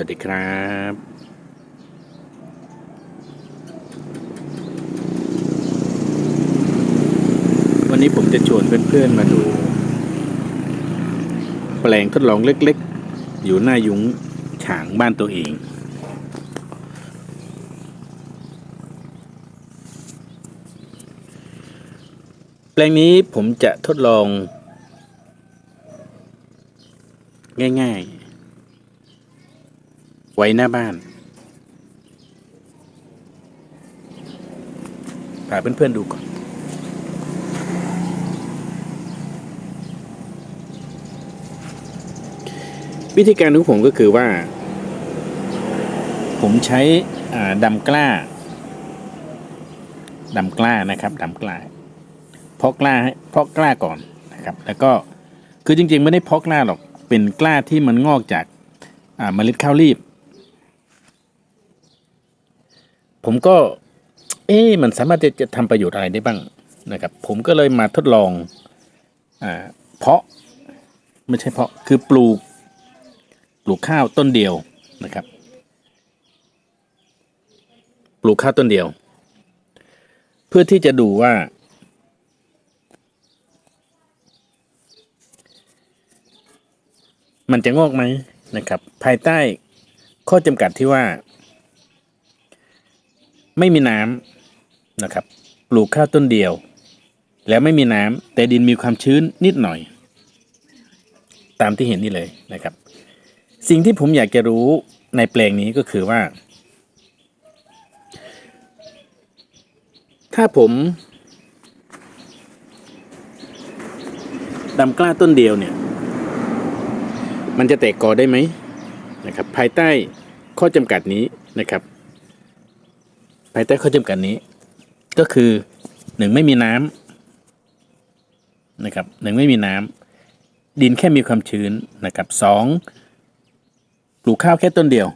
วัสดีครับวันนี้ผมจะชวนเพื่อนๆมาดู แปลงทดลองเล็กๆ อยู่หน้ายุ้งฉางบ้านตัวเอง แปลงนี้ผมจะทดลอง ง่าย ๆ ไว้หน้าบ้านพาเพื่อนๆดูก่อน วิธีการของผมก็คือว่า ผมใช้ดำกล้าดำกล้านะครับดำกล้าเพาะกล้าให้เพาะกล้าก่อนนะครับ แล้วก็คือจริงๆ ไม่ได้เพาะกล้าหรอกเป็นกล้าที่มันงอกจากเมล็ดข้าวรีบ ผมก็ เอ๊ะมันสามารถจะจะทำประโยชน์อะไรได้บ้างนะครับ ผมก็เลยมาทดลองอ่าเพาะไม่ใช่เพาะคือปลูกปลูกข้าวต้นเดียวนะครับ ปลูกข้าวต้นเดียว เพื่อที่จะดูว่า มันจะงอกไหมนะครับ ภายใต้ข้อจำกัดที่ว่า ไม่มีน้ำนะครับ ปลูกข้าวต้นเดียว แล้วไม่มีน้ำแต่ดินมีความชื้นนิดหน่อย ตามที่เห็นนี่เลยนะครับ สิ่งที่ผมอยากจะรู้ในแปลงนี้ก็คือว่า ถ้าผมดำกล้าต้นเดียวเนี่ย มันจะแตกกอได้ไหมนะครับ ภายใต้ข้อจำกัดนี้นะครับ ภายใต้ข้อจำกัดนี้ ก็คือหนึ่งไม่มีน้ำนะครับหนึ่งไม่มีน้ำดินแค่มีความชื้นนะครับสองปลูกข้าวแค่ต้นเดียว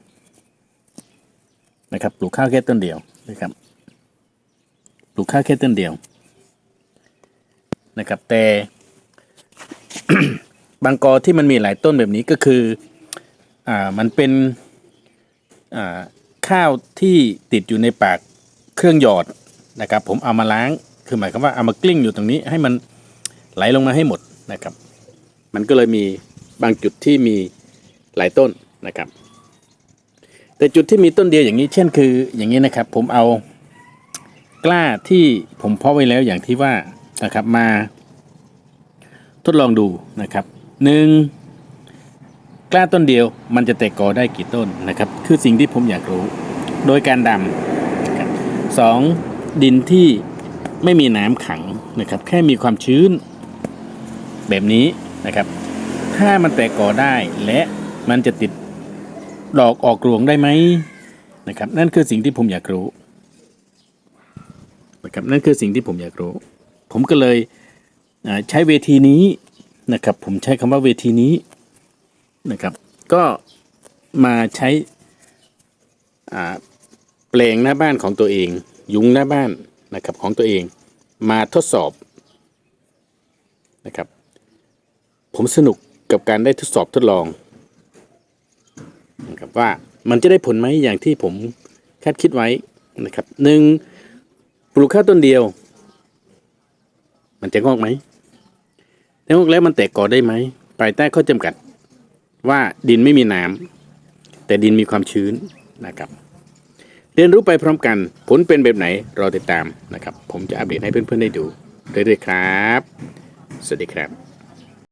นะครับปลูกข้าวแค่ต้นเดียวนะครับปลูกข้าวแค่ต้นเดียวนะครับ แต่บางกอที่มันมีหลายต้นแบบนี้ก็คืออ่ามันเป็นอ่าข้าวที่ติดอยู่ในปาก เครื่องหยอดนะครับ ผมเอามาล้างคือหมายความว่าเอามากลิ้งอยู่ตรงนี้ให้มันไหลลงมาให้หมดนะครับ มันก็เลยมีบางจุดที่มีหลายต้นนะครับ แต่จุดที่มีต้นเดียวอย่างนี้ เช่นคืออย่างนี้นะครับ ผมเอากล้าที่ผมเพาะไว้แล้วอย่างที่ว่านะครับมา ทดลองดูนะครับหนึ่งกล้าต้นเดียวมันจะแตกกอได้กี่ต้นนะครับ คือสิ่งที่ผมอยากรู้ โดยการดำ สองดินที่ไม่มีน้ำขังนะครับ แค่มีความชื้นแบบนี้นะครับ ถ้ามันแตกก่อได้และมันจะติดดอกออกรวงได้ไหมนะครับ นั่นคือสิ่งที่ผมอยากรู้นะครับนั่นคือสิ่งที่ผมอยากรู้ ผมก็เลยใช้เวทีนี้นะครับ ผมใช้คำว่าเวทีนี้นะครับ ก็มาใช้อ่า แปลงหน้าบ้านของตัวเอง ยุงหน้าบ้านนะครับของตัวเองมาทดสอบนะครับ ผมสนุกกับการได้ทดสอบทดลองนะครับว่ามันจะได้ผลไหมอย่างที่ผมคาดคิดไว้นะครับหนึ่งปลูกข้าวต้นเดียว มันจะงอกไหมถ้างอกแล้วมันแตกกอได้ไหมภายใต้ข้อจำกัดว่าดินไม่มีน้ำแต่ดินมีความชื้นนะครับ เรียนรู้ไปพร้อมกัน ผลเป็นแบบไหนรอติดตามนะครับ ผมจะอัปเดตให้เพื่อนๆได้ดูเรื่อยๆครับ สวัสดีครับ